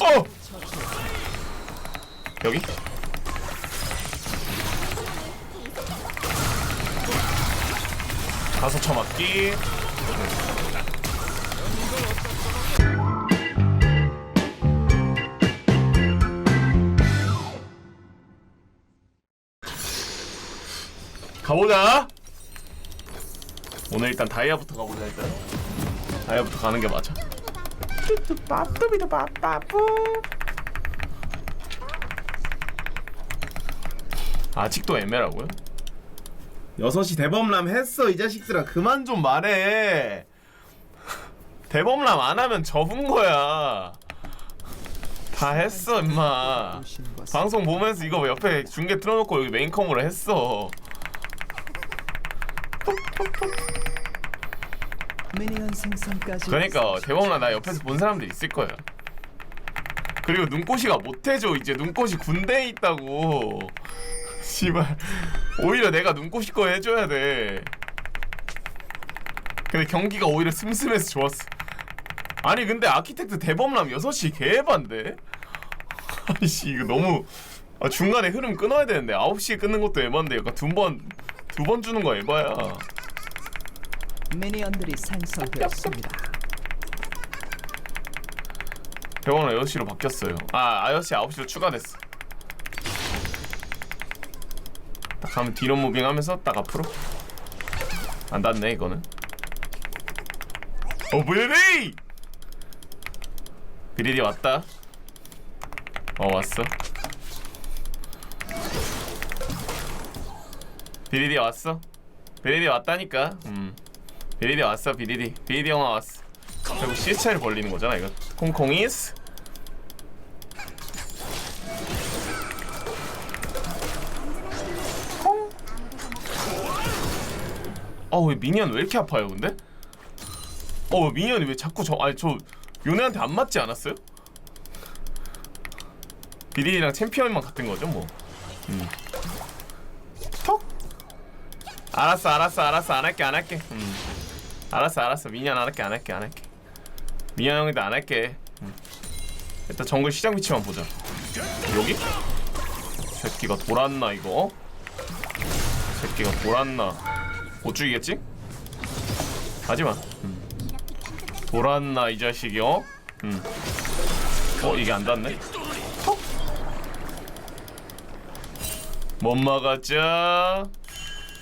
어! 여기? 가서 쳐맞기 가보자 오늘 일단 다이아부터 가보자 일단 다이아부터 가는 게 맞아 빠뚜비도 빠빠뿌. 아직도 애매라고요? 6시 대범람 했어 이 자식들아. 그만 좀 말해. 대범람 안 하면 접은 거야. 다 했어 임마. 방송 보면서 이거 옆에 중계 틀어놓고 여기 메인컴으로 했어 미니언 생성까지 그러니까 대범람 나 옆에서 본 사람들 있을 거야. 그리고 눈꽃이가 못해줘 이제 눈꽃이 군대에 있다고. 씨발 오히려 내가 눈꽃이 거 해줘야 돼. 근데 경기가 오히려 슴슴해서 좋았어. 아니 근데 아키텍트 대범람 6시 개반데? 아이씨 이거 너무 아, 중간에 흐름 끊어야 되는데 9시에 끊는 것도 에반데 약간 두번두 번 주는 거 에바야 미니언들이 생성되었습니다. 대범람 6시로 바뀌었어요. 아 아여시 9시로 추가됐어. 딱 하면 뒤로 무빙하면서 딱 앞으로. 안 닿네 이거는. 어 비리디 비리디 왔다. 어 왔어. 비리디 왔어. 비리디 왔다니까. 음 비리디 왔어 비리디 비리디 형아 왔어 결국 CH를 벌리는 거잖아 이거 콩콩이스 어왜 미니언 왜 이렇게 아파요 근데? 어왜 미니언이 왜 자꾸 저 아니 저 요네한테 안 맞지 않았어요? 비리랑 챔피언만 같은 거죠 뭐. 음. 톡. 알았어 알았어 알았어 안 할게 안 할게. 음. 알았어 알았어 미니언 안 할게 안 할게 안 할게. 미니언 형이도 안 할게. 음. 일단 정글 시장 위치만 보자. 여기? 새끼가 돌았나 이거? 새끼가 돌았나? 못 죽이겠지? 하지마. 음. 돌았나 이 자식이 어? 음. 어 이게 안 닿네? 못 막았죠?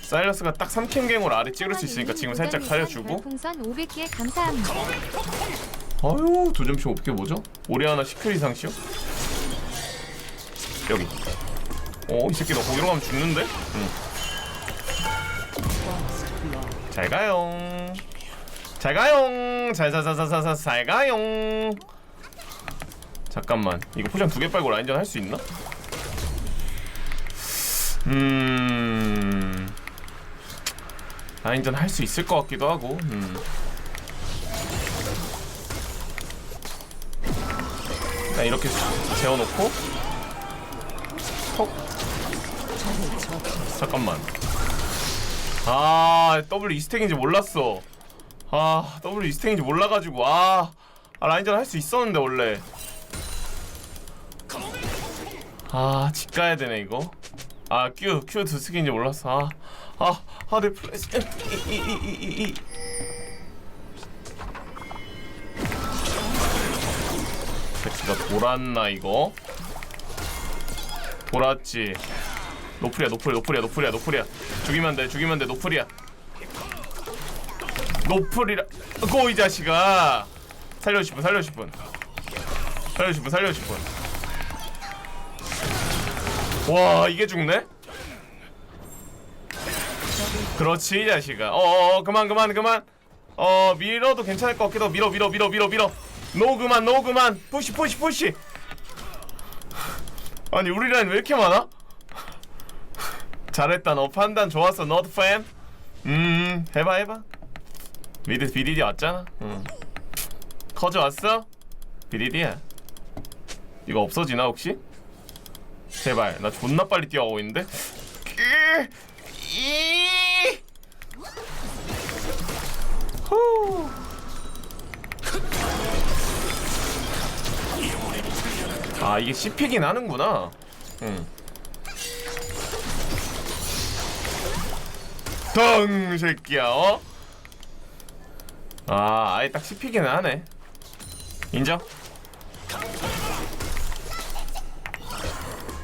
사일러스가 딱3 캠갱으로 아래 찍을 수 있으니까 지금 살짝 살려주고 풍선 500개 감사합니다. 아유 두 점씩 어떻게 뭐죠? 올해 하나 10킬 이상씩요? 여기 어이 새끼 너 거기로 가면 죽는데? 응. 잘 가요 잘 가요 잘자자자자자 잘 가요 잠깐만 이거 포션 두개 빨고 라인전 할 수 있나? 음 라인전 할 수 있을 것 같기도 하고 음. 이렇게 재워놓고. 톡. 잠깐만. 아 W 이스택인지 몰랐어. 아 W 이스택인지 몰라가지고 아, 아 라인전 할 수 있었는데 원래. 아 집 가야 되네 이거 아큐 큐두 스킨인지 몰랐어. 아 아 아 내 플래시 이 이 이 이 이 새끼가 돌았나 이거? 돌았지. 노플이야 노플 노플이야 노플이야 노플이야. 죽이면 돼 죽이면 돼 노플이야. 노플이라 고이 자식아. 살려 싶은 살려 싶은 살려 싶은 살려 싶은 와 이게 죽네 그렇지 이 자식아 어어 그만 그만 그만 어 밀어도 괜찮을 것 같기도 밀어 밀어 밀어 밀어 밀어 노 그만 노 그만 푸시 푸시 푸시 아니 우리 라인 왜 이렇게 많아? 잘했다 너 판단 좋았어 너드 팬. 음 해봐 해봐. 미드 비디디 왔잖아. 응. 커져 왔어? 비디디야. 이거 없어지나 혹시? 제발 나 존나 빨리 뛰어가고 있는데. 아 이게 씹히긴 하는구나 응 덩 새끼야 어? 아 아예 딱 씹히긴 하네 인정?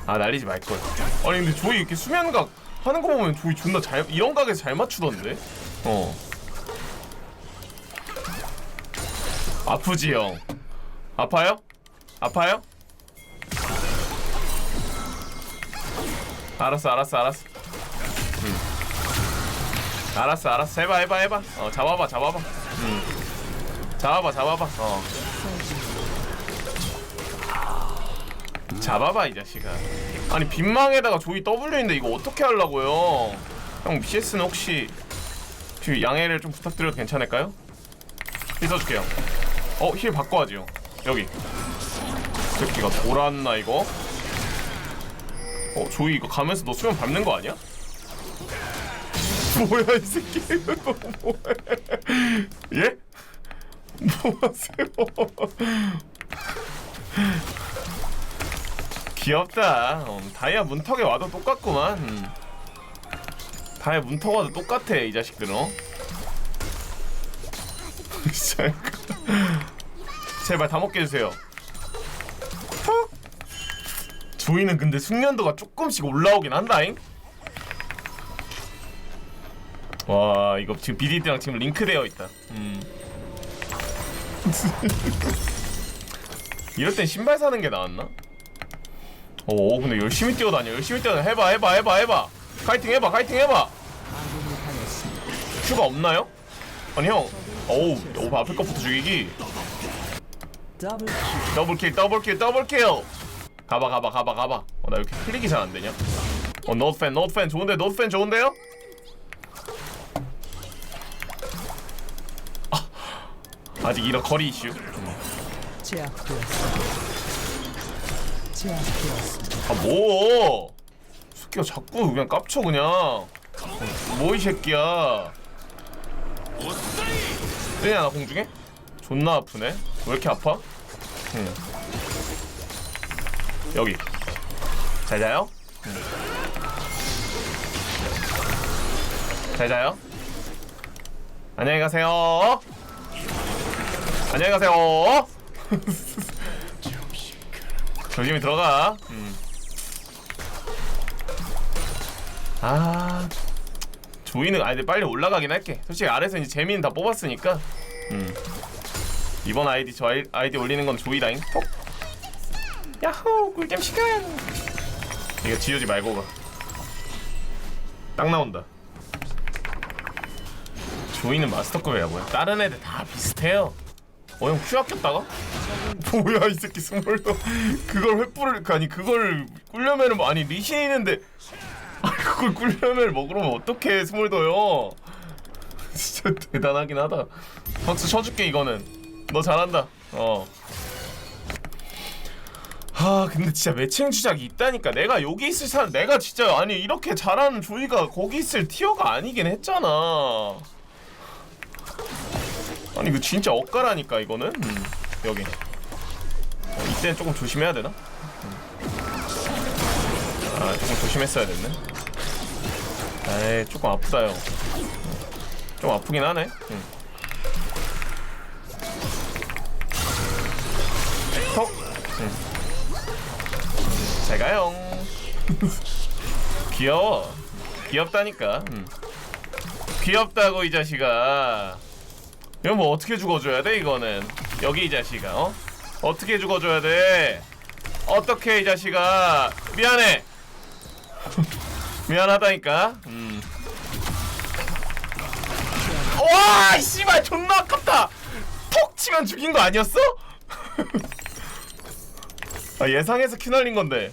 아 날리지 말걸. 아니 근데 조이 이렇게 수면각 하는 거 보면 조이 존나 잘 이런 각에서 잘 맞추던데? 어. 아프지 형. 아파요? 아파요? 알았어 알았어 알았어. 응. 알았어 알았어. 해봐 해봐 해봐. 어 잡아봐 잡아봐. 응. 잡아봐 잡아봐. 어 잡아봐 이 자식아. 아니 빈망에다가 조이 W인데 이거 어떻게 하려고요? 형 CS는 혹시 그 양해를 좀 부탁드려도 괜찮을까요? 힐 써줄게요. 어 힐 바꿔야지 형. 여기. 새끼가 돌았나 이거? 어 조이 이거 가면서 너 수면 밟는 거 아니야? 뭐야 이 새끼. 뭐해? 예? 뭐 하세요 귀엽다 어, 다이아 문턱에 와도 똑같구만 음. 다이아 문턱 와도 똑같아 이 자식들은 어? 제발 다 먹게 해주세요 톡! 조이는 근데 숙련도가 조금씩 올라오긴 한다잉 와 이거 지금 BDD랑 지금 링크되어 있다 음. 이럴 땐 신발 사는 게 나았나? 오 근데 열심히 뛰어다녀. 열심히 뛰어다녀. 해봐 해봐 해봐 해봐. 카이팅 해봐 카이팅 해봐. 큐가 없나요? 아니 형. 어우 오 앞에 것부터 죽이기. 더블킬 더블킬 더블킬. 가봐 가봐 가봐 가봐. 어, 나 이렇게 클릭이 잘 안되냐? 어 노트팬 노트팬. 좋은데 노트팬 좋은데요? 아, 아직 이런 거리 이슈. 제압되었습 아 뭐 새끼가 자꾸 그냥 깝쳐 그냥 뭐 이 새끼야 뜨냐 나 공중에? 존나 아프네 왜 이렇게 아파? 응. 여기 잘 자요? 응. 잘 자요? 안녕히 가세요 안녕히 가세요 조심히 들어가. 음. 아. 조이는 아이디 빨리 올라가긴 할게. 솔직히 아래서 이제 재미는 다 뽑았으니까. 음. 이번 아이디 저 아이, 아이 디 올리는 건 조이다잉. 톡. 야호 꿀잼 시간. 이거 지우지 말고 가 딱 나온다. 조이는 마스터급이야 뭐야. 다른 애들 다 비슷해요 어형 큐 아꼈다가? 뭐야 이 새끼 스몰도. 그걸 횃불을 아니 그걸 꿀려면은 뭐- 아니 리신 있는데. 아니 그걸 꿀려면 먹으러면 어떻게 스몰도요? 진짜 대단하긴 하다. 박수 쳐줄게 이거는. 너 잘한다. 어. 아 근데 진짜 매칭 주작이 있다니까. 내가 여기 있을 사람 내가 진짜 아니 이렇게 잘하는 조이가 거기 있을 티어가 아니긴 했잖아 아니 이거 진짜 엇가라니까 이거는 음, 여기 어, 이때는 조금 조심해야 되나? 음. 아 조금 조심했어야 됐네 에이 조금 아프다 형좀 아프긴 하네 응. 톡! 응. 잘 가요 귀여워 귀엽다니까 응. 귀엽다고 이 자식아 이거 뭐 어떻게 죽어줘야 돼 이거는? 여기 이 자식아 어? 어떻게 죽어줘야 돼? 어떻게 이 자식아? 미안해. 미안하다니까. 음. 와 씨발 존나 아깝다. 톡 치면 죽인 거 아니었어? 아 예상해서 큐 날린 건데.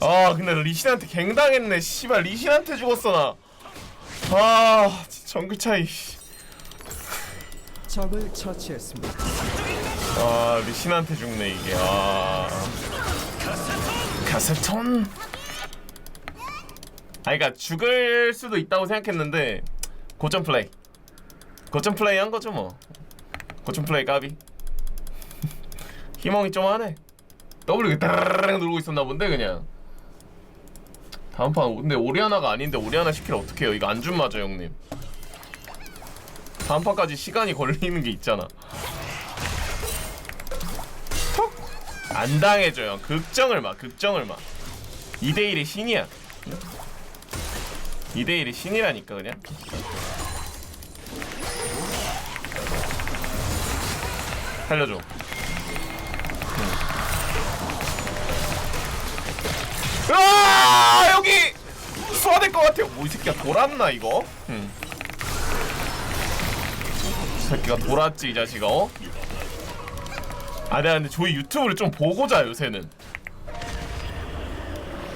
아 근데 리신한테 갱당했네 씨발. 리신한테 죽었어 나아 정글 차이 씨. 적을 처치했습니다. 아 리신한테 죽네 이게. 아. 가슬톤? 아 그니까 죽을 수도 있다고 생각했는데 고점 플레이. 고점 플레이 한 거죠 뭐. 고점 플레이 까비. 희망이 좀 하네. W 따르릉 누르고 있었나 본데 그냥. 다음 판 근데 오리아나가 아닌데 오리아나 시키려 어떡해요? 이거 안준 맞아 형님 다음 판까지 시간이 걸리는 게 있잖아. 톡! 안 당해줘요. 극정을 마 극정을 마. 2대1의 신이야. 2대1의 신이라니까 그냥. 살려줘. 아! 여기! 쏴야 될것 같아요. 뭐이 새끼가 돌았나 이거? 응. 이 새끼가 돌았지 이 자식아. 어? 아 내가 근데 조이 유튜브를 좀 보고 자 요새는.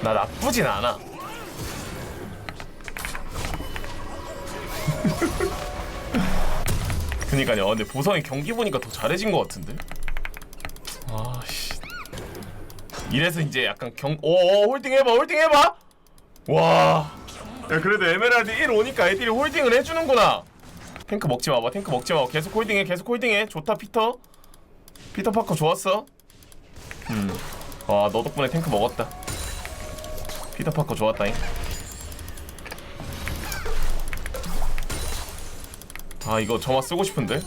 나 나쁘진 않아. 그니까요. 근데 보성이 경기 보니까 더 잘해진 것 같은데. 아씨. 이래서 이제 약간 경, 오, 오 홀딩 해봐, 홀딩 해봐. 와. 야 그래도 에메랄드 1 오니까 애들이 홀딩을 해주는구나. 탱크 먹지 마봐, 탱크 먹지 마봐. 계속 홀딩해, 계속 홀딩해. 좋다 피터. 피터 파커 좋았어. 음. 와, 너 덕분에 탱크 먹었다. 피터 파커 좋았다잉. 아 이거 점화 쓰고 싶은데.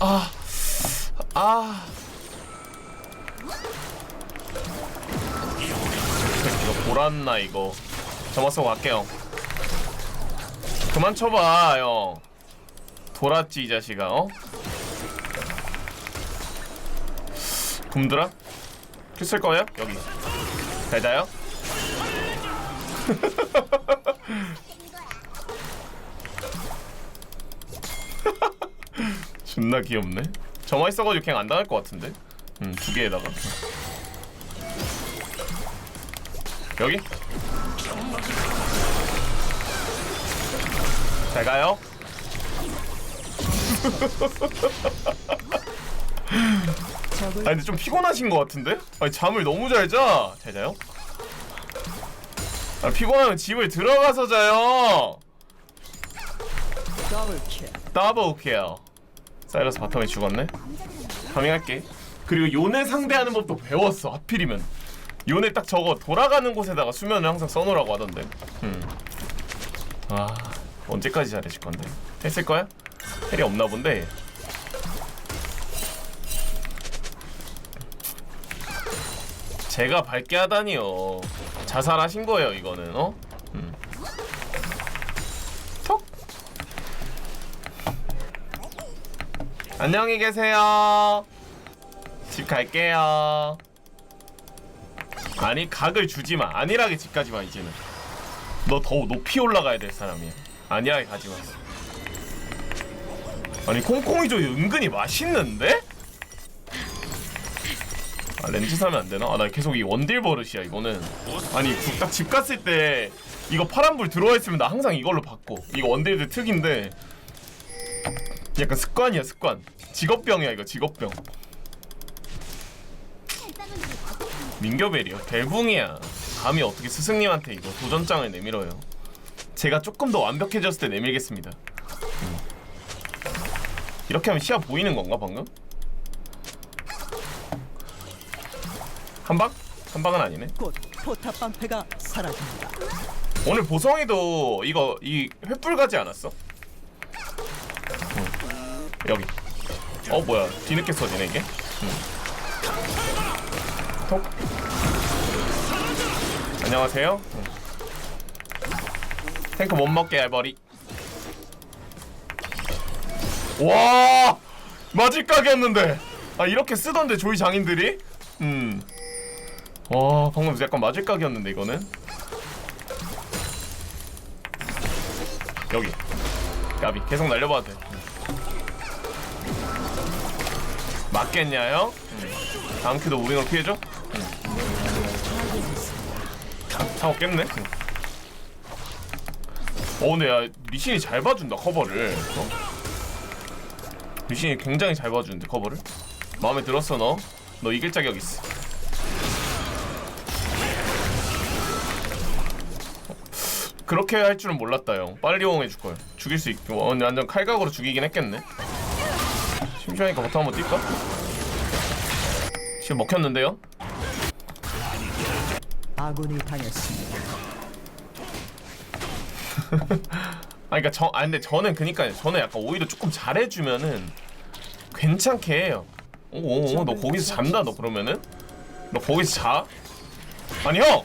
아. 아. 이거 돌았나 이거 점화 쓰고 갈게요 그만 쳐봐 형 돌았지 이 자식아 어? 굶들아? 큐쓸 거야? 여기 잘 자요? 존나 귀엽네 점화 있어가지고 그냥 안 당할 것 같은데 음 두 개에다가 여기 잘 가요 적을 아 근데 좀 피곤하신 것 같은데? 아니 잠을 너무 잘 자. 잘 자요? 아 피곤하면 집을 들어가서 자요. 더블 킬. 사이러스 바텀에 죽었네. 파밍할게. 그리고 요네 상대하는 법도 배웠어. 하필이면 요네 딱 저거 돌아가는 곳에다가 수면을 항상 써놓으라고 하던데. 음. 아 언제까지 잘해줄 건데? 했을 거야? 헬이 없나 본데. 제가 밝게 하다니요. 자살하신 거예요 이거는 어? 음. 톡. 안녕히 계세요. 집 갈게요. 아니 각을 주지 마. 안일하게 집 가지 마 이제는. 너 더 높이 올라가야 될 사람이야. 안일하게 가지 마. 아니 콩콩이조 은근히 맛있는데? 아 렌즈 사면 안 되나? 아 나 계속 이 원딜 버릇이야 이거는. 아니 딱집 갔을 때 이거 파란불 들어와 있으면 나 항상 이걸로 바꿔. 이거 원딜들 특인데 약간 습관이야 습관. 직업병이야 이거 직업병. 민교벨이요. 벨붕이야. 감히 어떻게 스승님한테 이거 도전장을 내밀어요. 제가 조금 더 완벽해졌을 때 내밀겠습니다. 음. 이렇게 하면 시야 보이는 건가 방금? 한 방? 한 방은 아니네. 곧 포탑 방패가 사라집니다. 오늘 보성이도 이거 이 횃불 가지 않았어? 응. 여기. 어 뭐야 뒤늦게 써지네 이게. 응. 톡. 안녕하세요. 응. 탱크 못 먹게 알버리. 와 맞을 각이었는데. 아 이렇게 쓰던데 조이 장인들이? 음. 와 방금 약간 맞을 각이었는데 이거는. 여기 까비 계속 날려봐도 돼 맞겠냐요? 응. 다음 큐도 우리가 피해줘? 응. 상어 깼네? 응. 어 근데 야 리신이 잘 봐준다 커버를 어? 리신이 굉장히 잘 봐주는데 커버를 마음에 들었어 너? 너 이길 자격 있어 그렇게 할 줄은 몰랐다 형 빨리 호응해 줄 거야 죽일 수 있고 어, 완전 칼각으로 죽이긴 했겠네 심심하니까 버터 한번 뛸까? 지금 먹혔는데요? 아군이 당했습니다. 아 그러니까 저, 아 근데 저는 그니까 저는 약간 오히려 조금 잘해주면은 괜찮게 해요. 오오오 너 거기서 잔다 너 그러면은 너 거기서 자? 아니 형.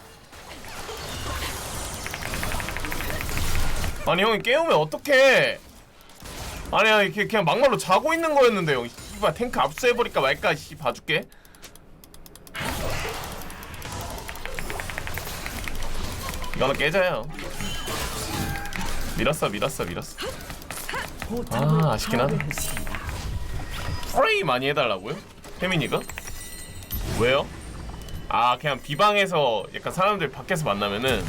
아니 형이 깨우면 어떡해? 아니 아니 그냥, 그냥 막말로 자고 있는 거였는데 형. 씨발 탱크 압수해버릴까 말까 씨 봐줄게. 이거는 깨져요. 밀었어 밀었어 밀었어. 아, 아쉽긴. 파괴했습니다. 프레이 많이 해달라고요? 혜민이가? 왜요? 아 그냥 비방에서 약간 사람들 밖에서 만나면은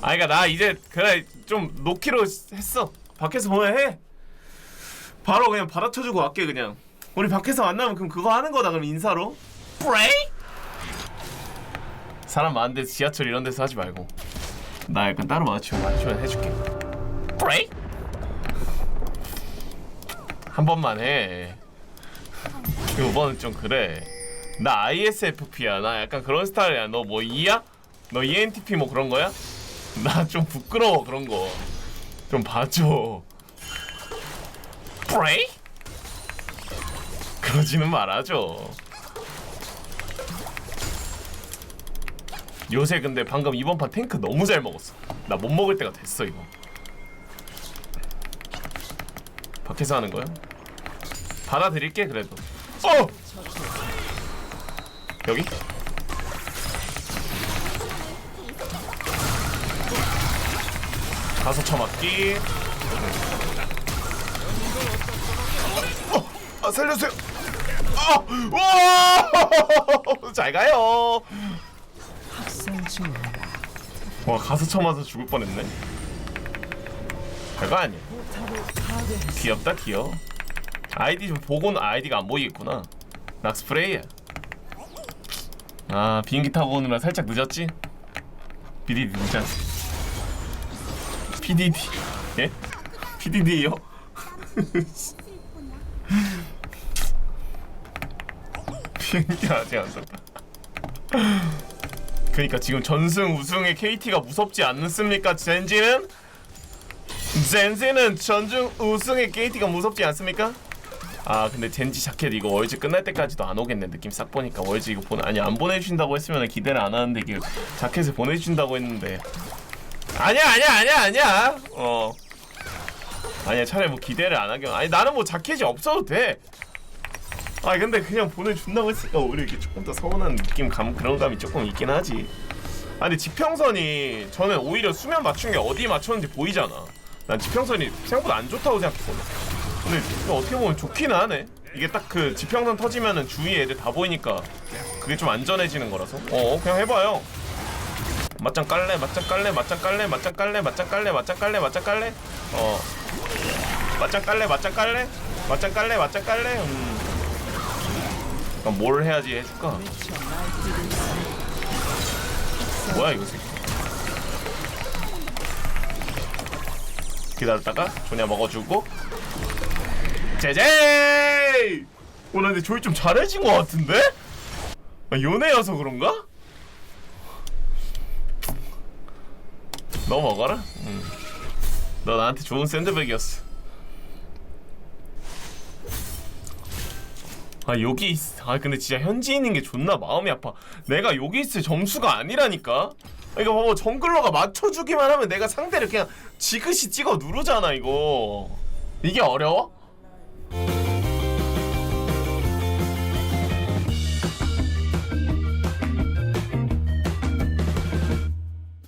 아 그니까 나 이제 그래 좀 놓기로 했어 밖에서 보면 해 바로 그냥 받아쳐주고 갈게 그냥 우리 밖에서 만나면 그럼 그거 하는 거다 그럼 인사로 프레이? 사람 많은 데 지하철 이런 데서 하지 말고 나 약간 따로 맞추면 맞추면 해줄게 프레이? 한 번만 해 이번은 좀 그래. 나 ISFP야. 나 약간 그런 스타일이야. 너 뭐 E야? 너 ENTP 뭐 그런 거야? 나 좀 부끄러워 그런 거. 좀 봐줘. 프레이? 그러지는 말아줘. 요새 근데 방금 이번 판 탱크 너무 잘 먹었어. 나 못 먹을 때가 됐어 이거. 밖에서 하는 거야? 받아드릴게 그래도. 어! 여기? 가서 쳐맞기. 어! 아 살려주세요. 아! 와! 잘 가요. 와 가서 쳐맞아 죽을 뻔했네. 별거 아니야. 귀엽다 귀여워. 아이디 좀 보고는 아이디가 안 보이겠구나. 락스프레이야. 아 비행기 타고 오느라 살짝 늦었지? BDD 늦잖아. PDD 예? PDD요? 비행기 아직 안 탔다. 그러니까 지금 전승 우승의 KT가 무섭지 않습니까? 젠지는? 젠지는 전중 우승의 KT가 무섭지 않습니까? 아 근데 젠지 자켓 이거 월즈 끝날 때까지도 안 오겠네 느낌 싹 보니까. 월즈 이거 보내 아니 안 보내주신다고 했으면 기대를 안 하는데 이게 자켓을 보내주신다고 했는데. 아니야 아니야 아니야 아니야. 어. 아니야 차라리 뭐 기대를 안 하긴 아니 나는 뭐 자켓이 없어도 돼 아니 근데 그냥 보내준다고 했으니까 오히려 이게 조금 더 서운한 느낌 감 그런 감이 조금 있긴 하지. 아 근데 지평선이 저는 오히려 수면 맞춘 게 어디 맞췄는지 보이잖아. 난 지평선이 생각보다 안 좋다고 생각했거든 근데 어떻게 보면 좋기는 하네. 이게 딱 그 지평선 터지면은 주위에 애들 다 보이니까 그게 좀 안전해지는 거라서. 어 그냥 해봐요. 맞짱 깔래 맞짱 깔래 맞짱 깔래 맞짱 깔래 맞짱 깔래 맞짱 깔래 맞짱 깔래? 어. 맞짱 깔래 맞짱 깔래? 맞짱 깔래 맞짱 깔래? 음 그럼 뭘 해야지 해줄까. 뭐야 이거 새끼 기다렸다가 조냐 먹어주고 제제 오늘 근데 조이 좀 잘해진 것 같은데? 아, 연애여서 그런가? 너 먹어라 응. 너 나한테 좋은 샌드백이었어 아 여기 있... 아 근데 진짜 현지인인 게 존나 마음이 아파. 내가 여기 있을 점수가 아니라니까? 이거 봐봐 정글러가 맞춰주기만 하면 내가 상대를 그냥 지그시 찍어 누르잖아 이거. 이게 어려워?